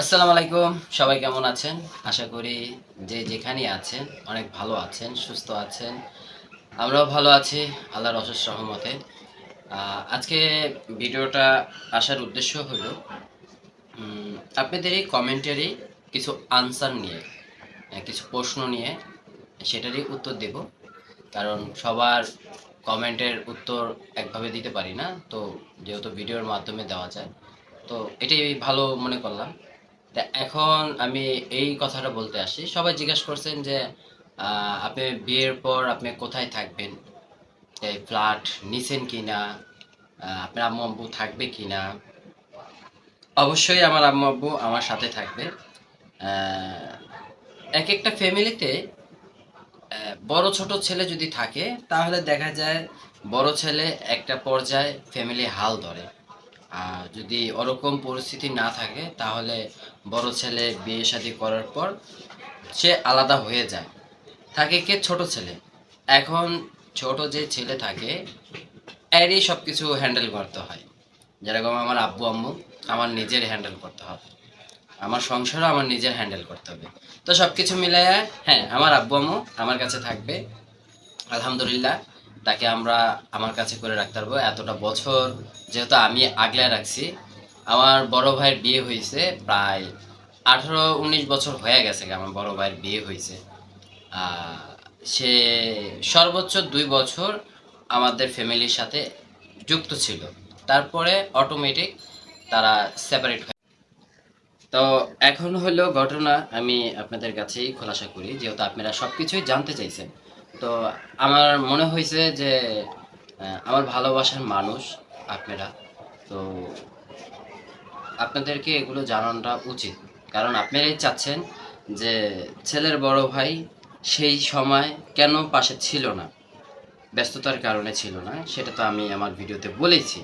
আসসালামু আলাইকুম, সবাই কেমন আছেন? আশা করি যে যেখানেই আছেন, অনেক ভালো আছেন, সুস্থ আছেন। আমরাও ভালো আছি, আল্লাহর অশেষ সহমতে আজকে ভিডিওটা আসার উদ্দেশ্য হলো আপনাদের এই কমেন্টারি কিছু আনসার নিয়ে কিছু প্রশ্ন নিয়ে সেটারই উত্তর দেব। কারণ সবার কমেন্টের উত্তর একভাবে দিতে পারি না, তো যেহেতু ভিডিওর মাধ্যমে দেওয়া যায়, তো এটাই ভালো মনে করলাম। এখন আমি এই কথাটা বলতে আসি। সবাই জিজ্ঞাসা করছেন যে আপনি বিয়ের পর আপনি কোথায় থাকবেন? এই ফ্ল্যাট নিছেন কি না আপনার আম্মু আব্বু থাকবে কি না অবশ্যই আমার আম্মু আব্বু আমার সাথে থাকবে। এক একটা ফ্যামিলিতে বড় ছোট ছেলে যদি থাকে, তাহলে দেখা যায় বড় ছেলে একটা পর্যায়ে ফ্যামিলি হাল ধরে। যদি ওরকম পরিস্থিতি না থাকে, তাহলে বড় ছেলে বিয়ে শাদী করার পর সে আলাদা হয়ে যায়। থাকে কে? ছোট ছেলে। এখন ছোট যে ছেলে থাকে, এরই সব কিছু হ্যান্ডেল করতে হয়। যেরকম আমার আব্বু, আম্মু, আমার নিজের হ্যান্ডেল করতে হবে। আমার সংসারও আমার নিজের হ্যান্ডেল করতে হবে। তো সব কিছু মিলাইয়া হ্যাঁ আমার আব্বু, আম্মু আমার কাছে থাকবে। আলহামদুলিল্লাহ তাকে আমরা আমার কাছে করে রাখতে পারব এতটা বছর যেহেতু আমি আগলে রাখছি। আমার বড় ভাইয়ের বিয়ে হয়েছে প্রায় আঠারো উনিশ বছর হয়ে গেছে আমার বড় ভাইয়ের বিয়ে হয়েছে। সে সর্বোচ্চ দুই বছর আমাদের ফ্যামিলির সাথে যুক্ত ছিল। তারপরে অটোমেটিক তারা সেপারেট হয়ে তো এখন হলো ঘটনা আমি আপনাদের কাছেই খোলাসা করি, যেহেতু আপনারা সব কিছুই জানতে চাইছেন। তো আমার মনে হয়েছে যে আমার ভালোবাসার মানুষ আপনারা। তো আপনাদেরকে এগুলো জানানোটা উচিত। কারণ আপনারাই চাচ্ছেন যে ছেলের বড় ভাই সেই সময় কেন পাশে ছিল না? ব্যস্ততার কারণে ছিল না, সেটা তো আমি আমার ভিডিওতে বলেছি।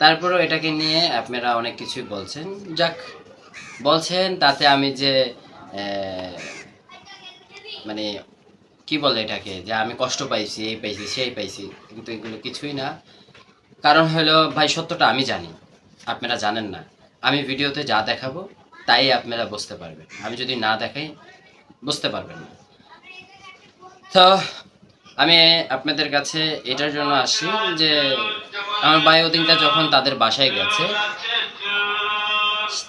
তারপরেও এটাকে নিয়ে আপনারা অনেক কিছুই বলছেন। যাক, বলছেন তাতে আমি যে মানে কি বলে এটাকে? যে আমি কষ্ট পাইছি, এই পাইছি, সেই পাইছি। কিন্তু এগুলো কিছুই না। কারণ হলো, ভাই, সত্যটা আমি জানি। আপনারা জানেন না। আমি ভিডিওতে যা দেখাবো, তাই আপনারা বুঝতে পারবেন। আমি যদি না দেখাই, বুঝতে পারবেন না। তো, আমি আপনাদের কাছে এটার জন্য আসি যে, আমার ভাই ওদিনটা যখন তাদের বাসায় গেছে,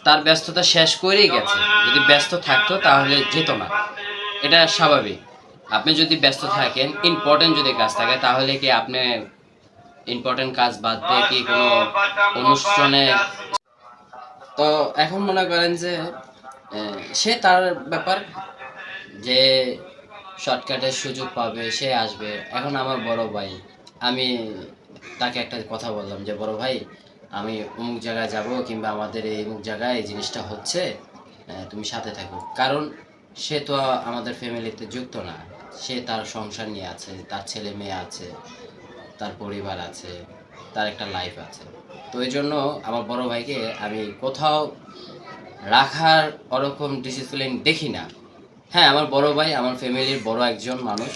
তার ব্যস্ততা শেষ করেই গেছে। যদি ব্যস্ত থাকতো, তাহলে যেত না। এটা স্বাভাবিক। আপনি যদি ব্যস্ত থাকেন ইম্পর্টেন্ট যদি কাজ থাকে, তাহলে কি আপনি ইম্পর্টেন্ট কাজ বাদ দিয়ে কি কোনো অনুষ্ঠানে তো এখন মনে করেন যে সে তার ব্যাপার, যে শর্টকাটের সুযোগ পাবে, সে আসবে। এখন আমার বড় ভাই, আমি তাকে একটা কথা বললাম যে, বড় ভাই, আমি অমুক জায়গায় যাব কিংবা আমাদের এই অমুক জায়গায় এই জিনিসটা হচ্ছে তুমি সাথে থাকো। কারণ সে তো আমাদের ফ্যামিলিতে যুক্ত না। সে তার সংসার নিয়ে আছে, তার ছেলে মেয়ে আছে, তার পরিবার আছে, তার একটা লাইফ আছে। তো এই জন্য আমার বড় ভাইকে আমি কোথাও রাখার ওরকম ডিসিপ্লিন দেখি না। হ্যাঁ আমার বড় ভাই আমার ফ্যামিলির বড় একজন মানুষ,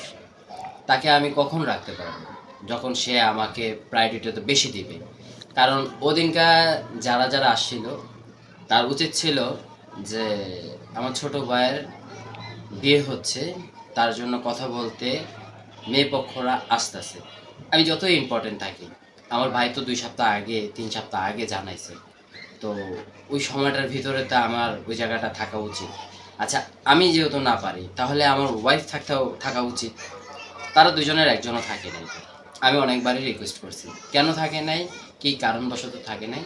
তাকে আমি কখন রাখতে পারব? যখন সে আমাকে প্রায়োরিটিতে বেশি দিবে। কারণ ওদিনকার যারা যারা আসছিল, তার উচিত ছিল যে আমার ছোট ভাইয়ের বিয়ে হচ্ছে তার জন্য কথা বলতে মেয়ে পক্ষরা আসতেছে। আমি যতই ইম্পর্টেন্ট থাকি, আমার ভাই তো দুই সপ্তাহ আগে, তিন সপ্তাহ আগে জানাইছে। তো ওই সময়টার ভিতরে তো আমার ওই জায়গাটা থাকা উচিত। আচ্ছা আমি যেহেতু না পারি, তাহলে আমার ওয়াইফ থাকতেও থাকা উচিত। তারা দুজনের একজনও থাকে নাই। আমি অনেকবারই রিকোয়েস্ট করছি, কেন থাকে নাই? কি কারণবশত থাকে নাই?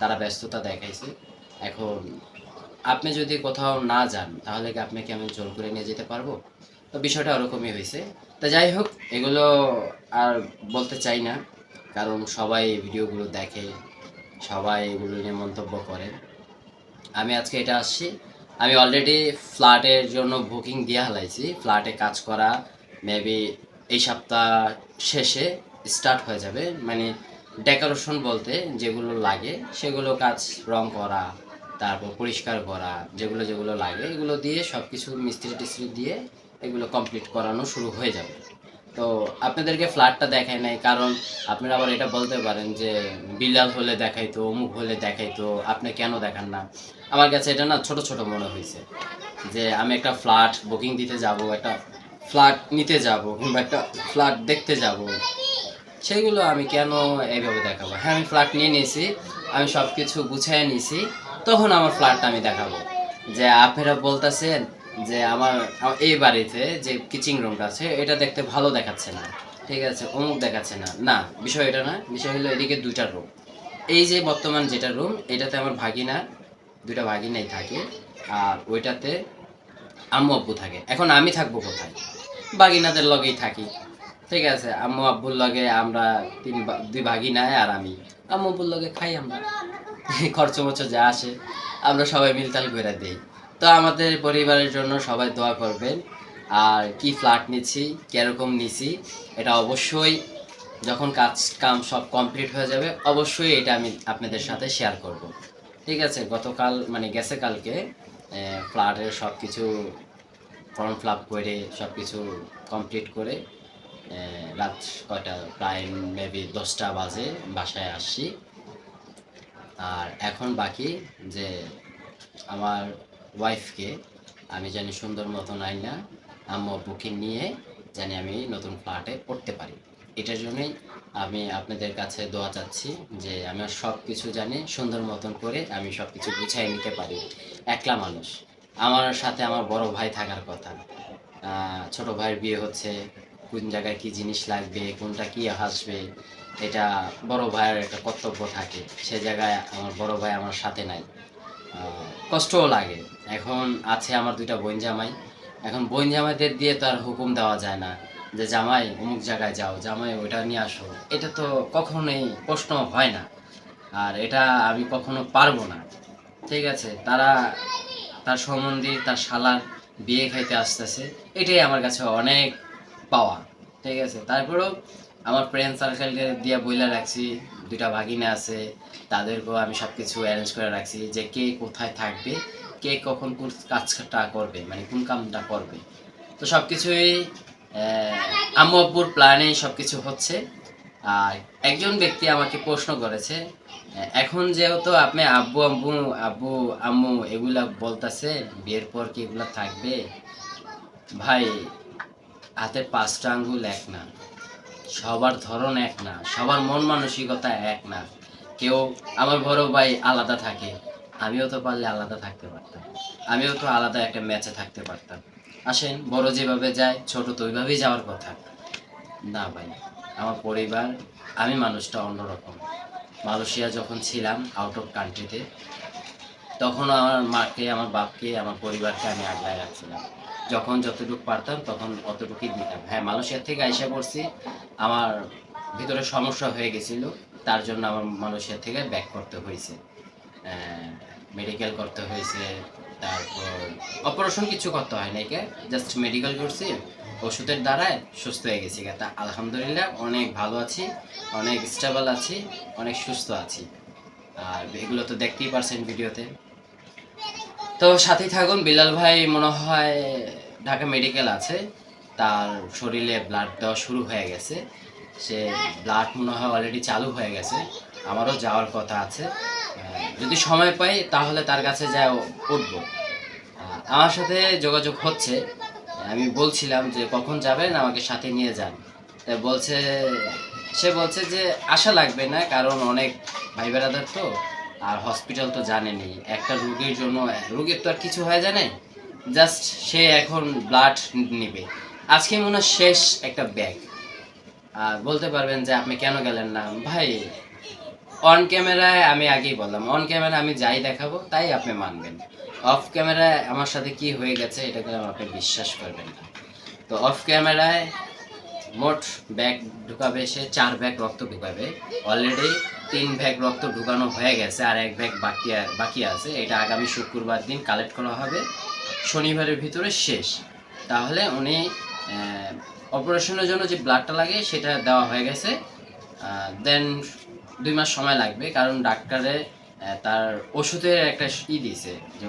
তারা ব্যস্ততা দেখাইছে। এখন আপনি যদি কোথাও না যান, তাহলে কি আপনাকে আমি জোর করে নিয়ে যেতে পারব? তো বিষয়টা ওরকমই হয়েছে। তা যাই হোক, এগুলো আর বলতে চাই না, কারণ সবাই ভিডিওগুলো দেখে, সবাই এগুলো নিয়ে মন্তব্য করে। আমি আজকে এটা আসছি। আমি অলরেডি ফ্ল্যাটের জন্য বুকিং দিয়ে হালাইছি। ফ্ল্যাটে কাজ করা মেবি এই সপ্তাহ শেষে স্টার্ট হয়ে যাবে। মানে ডেকোরেশন বলতে যেগুলো লাগে, সেগুলো কাজ রং করা, তারপর পরিষ্কার করা, যেগুলো যেগুলো লাগে, এগুলো দিয়ে সব কিছু মিস্ত্রি টিস্ত্রি দিয়ে এগুলো কমপ্লিট করানো শুরু হয়ে যাবে। তো আপনাদেরকে ফ্ল্যাটটা দেখায় নাই, কারণ আপনারা আবার এটা বলতে পারেন যে বিলাল হলে দেখাইতো, অমুক হলে দেখাইতো, আপনি কেন দেখান না? আমার কাছে এটা না ছোট ছোট মনে হয়েছে যে আমি একটা ফ্ল্যাট বুকিং দিতে যাব, একটা ফ্ল্যাট নিতে যাব, কিংবা একটা ফ্ল্যাট দেখতে যাব। সেইগুলো আমি কেন এইভাবে দেখাবো? হ্যাঁ আমি ফ্ল্যাট নিয়ে নিয়েছি, আমি সব কিছু গুছিয়ে নিয়েছি, তখন আমার ফ্ল্যাটটা আমি দেখাবো। যে আপনারা বলতেছেন যে আমার এই বাড়িতে যে কিচিং রুমটা আছে, এটা দেখতে ভালো দেখাচ্ছে না। ঠিক আছে, অমুক দেখাচ্ছে না। না, বিষয় এটা না, বিষয় হলো এদিকে দুইটা রুম এই যে বর্তমান যেটা রুম এটাতে আমার ভাগিনা, দুইটা ভাগিনাই থাকে, আর ওইটাতে আম্মু আব্বু থাকে। এখন আমি থাকব কোথায়? বাগিনাদের লগেই থাকি। ঠিক আছে, আম্মু আব্বুর লগে আমরা তিন দুই ভাগিনায় আর আমি। আম্মু আব্বুর লগে খাই আমরা। খরচ মরচ যা আসে, আমরা সবাই মিলতাল করে দিই। তো আমাদের পরিবারের জন্য সবাই দোয়া করবেন। আর কি ফ্ল্যাট নিচ্ছি, কীরকম নিছি, এটা অবশ্যই যখন কাজ, কাম সব কমপ্লিট হয়ে যাবে, অবশ্যই এটা আমি আপনাদের সাথে শেয়ার করব। ঠিক আছে, গতকাল মানে গেছে কালকে ফ্ল্যাটের সব কিছু ফর্ম ফিল করে সব কিছু কমপ্লিট করে রাত কয়টা, প্রায় মেবি দশটা বাজে, বাসায় আসছি। আর এখন বাকি যে আমার ওয়াইফকে আমি জানি সুন্দর মতন আইনা আম্মু আব্বুকে নিয়ে জানি আমি নতুন ফ্ল্যাটে পড়তে পারি। এটার জন্যই আমি আপনাদের কাছে দোয়া চাচ্ছি যে আমার সব কিছু জানি, সুন্দর মতন করে আমি সব কিছু গুছিয়ে নিতে পারি। একলা মানুষ। আমার সাথে আমার বড় ভাই থাকার কথা। ছোট ভাইয়ের বিয়ে হচ্ছে, কোন জায়গায় কি জিনিস লাগবে, কোনটা কি আসবে, এটা বড় ভাইয়ের একটা কর্তব্য থাকে। সে জায়গায় আমার বড় ভাই আমার সাথে নাই। কষ্টও লাগে। এখন আছে আমার দুইটা বোন জামাই। এখন বোন জামাইদের দিয়ে তো আর হুকুম দেওয়া যায় না যে, জামাই, অমুক জায়গায় যাও, জামাই, ওইটা নিয়ে আসো। এটা তো কখনোই প্রশ্ন হয় না। আর এটা আমি কখনো পারব না। ঠিক আছে, তারা তার সম্বন্ধী, তার শালার বিয়ে খাইতে আসতেছে, এটাই আমার কাছে অনেক পাওয়া। ঠিক আছে, তারপরেও আমার ফ্রেন্ড সার্কেলকে দিয়ে বইলা রাখছি, দুইটা ভাগিনা আছে, তাদেরকেও আমি সব কিছু অ্যারেঞ্জ করে রাখছি যে, কে কোথায় থাকবে কে কখন কোন কাজটা করবে মানে কোন কামটা করবে। তো সব কিছুই আম্মু আব্বুর প্ল্যানেই সব কিছু হচ্ছে। আর একজন ব্যক্তি আমাকে প্রশ্ন করেছে এখন যেহেতু আপনি আব্বু আব্বু আব্বু, আম্মু এগুলা বলতেছে, বিয়ের পর কি এগুলা থাকবে? ভাই হাতের পাঁচটা আঙ্গুল এক না, সবার ধরন এক না, সবার মন মানসিকতা এক না, কেউ আমার বড় ভাই আলাদা থাকে আমিও তো পারলে আলাদা থাকতে পারতাম। আমিও তো আলাদা একটা ম্যাচে থাকতে পারতাম। আসেন, বড় যেভাবে যায়, ছোট তো ওইভাবেই যাওয়ার কথা। না ভাই, আমার পরিবার, আমি মানুষটা অন্যরকম। মালয়েশিয়া যখন ছিলাম আউট অফ কান্ট্রিতে তখন আমার মাকে, আমার বাপকে, আমার পরিবারকে আমি আগলায় রাখছিলাম। যখন যতটুকু পারতাম, তখন অতটুকুই দিতাম। হ্যাঁ মালয়েশিয়া থেকে আইসা পড়ছি, আমার ভিতরে সমস্যা হয়ে গেছিল, তার জন্য আমার মালয়েশিয়া থেকে ব্যাক করতে হয়েছে। মেডিকেল করতে হয়েছে, তারপর অপারেশন কিছু করতে হয় নাই কে জাস্ট মেডিকেল করছি, ওষুধের দ্বারায় সুস্থ হয়ে গেছি তা আলহামদুলিল্লাহ অনেক ভালো আছি, অনেক স্টেবল আছি, অনেক সুস্থ আছি। আর এগুলো তো দেখতেই পারছেন ভিডিওতে। তো সাথেই থাকুন, বিলাল ভাই মনে হয় ঢাকা মেডিকেল আছে, তার শরীরে ব্লাড দেওয়া শুরু হয়ে গেছে। সে ব্লাড মনে হয় অলরেডি চালু হয়ে গেছে, আমারও যাওয়ার কথা আছে। যদি সময় পাই, তাহলে তার কাছে যা উঠবো। আমার সাথে যোগাযোগ হচ্ছে। আমি বলছিলাম যে, কখন যাবেন? আমাকে সাথে নিয়ে যান। তাই বলছে, সে বলছে যে, আশা লাগবে না, কারণ অনেক ভাই বেড়াদার তো, আর হসপিটাল তো জানেনি। একটা রোগীর জন্য, রোগীর তো আর কিছু হয় জানে জাস্ট সে এখন ব্লাড নিবে। আজকে মনে শেষ একটা ব্যাগ। আর বলতে পারবেন যে, আপনি কেন গেলেন না? ভাই অন ক্যামেরায় আমি আগেই বললাম অন ক্যামেরা আমি যাই দেখাবো, তাই আপনি মানবেন। অফ ক্যামেরায় আমার সাথে কি হয়ে গেছে, এটা এটাকে আপনি বিশ্বাস করবেন না? তো অফ ক্যামেরায় মোট ব্যাগ ঢুকাবে সে, চার ব্যাগ রক্ত ঢুকাবে। অলরেডি তিন ব্যাগ রক্ত ঢুকানো হয়ে গেছে, আর এক ব্যাগ বাকি বাকি আছে। এটা আগামী শুক্রবার দিন কালেক্ট করা হবে। শনিবারের ভিতরে শেষ। তাহলে উনি অপারেশনের জন্য যে ব্লাডটা লাগে, সেটা দেওয়া হয়ে গেছে। দেন দুই মাস সময় লাগবে, কারণ ডাক্তারে তার ওষুধের একটা ই দিয়েছে যে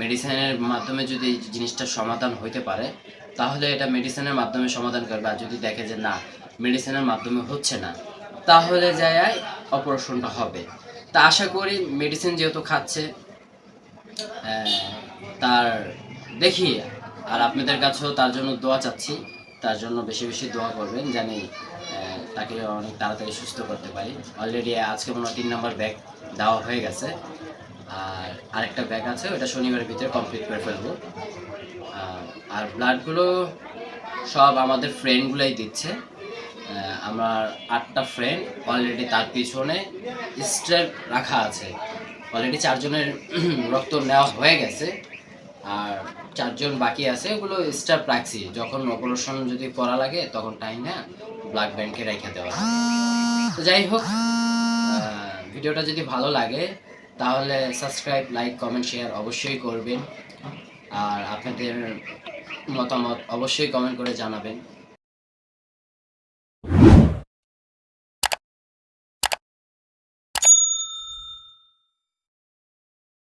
মেডিসিনের মাধ্যমে যদি জিনিসটা সমাধান হইতে পারে, তাহলে এটা মেডিসিনের মাধ্যমে সমাধান করবে। আর যদি দেখে যে না মেডিসিনের মাধ্যমে হচ্ছে না, তাহলে যায় অপারেশনটা হবে। তা আশা করি মেডিসিন যেহেতু খাচ্ছে তার দেখি, আর আপনাদের কাছেও তার জন্য দোয়া চাচ্ছি, তার জন্য বেশি বেশি দোয়া করবেন, জানি তাকে অনেক তাড়াতাড়ি সুস্থ করতে পারি। অলরেডি আজকে মনে হয় তিন নম্বর ব্যাগ দেওয়া হয়ে গেছে। আর আরেকটা ব্যাগ আছে, ওটা শনিবারের ভিতরে কমপ্লিট করে ফেলব। আর ব্লাডগুলো সব আমাদের ফ্রেন্ডগুলোই দিচ্ছে। আমার আটটা ফ্রেন্ড অলরেডি তার পিছনে স্ট্রেপ রাখা আছে। অলরেডি চারজনের রক্ত নেওয়া হয়ে গেছে। আর চারজন বাকি আছে, ওগুলো স্টাফ রাখছি। যখন অপারেশন যদি করা লাগে, তখন টাইম না ব্লাড ব্যাংকে রেখে দেওয়া তো যাই হোক ভিডিওটা যদি ভালো লাগে, তাহলে সাবস্ক্রাইব, লাইক, কমেন্ট, শেয়ার অবশ্যই করবেন। আর আপনাদের মতামত অবশ্যই কমেন্ট করে জানাবেন।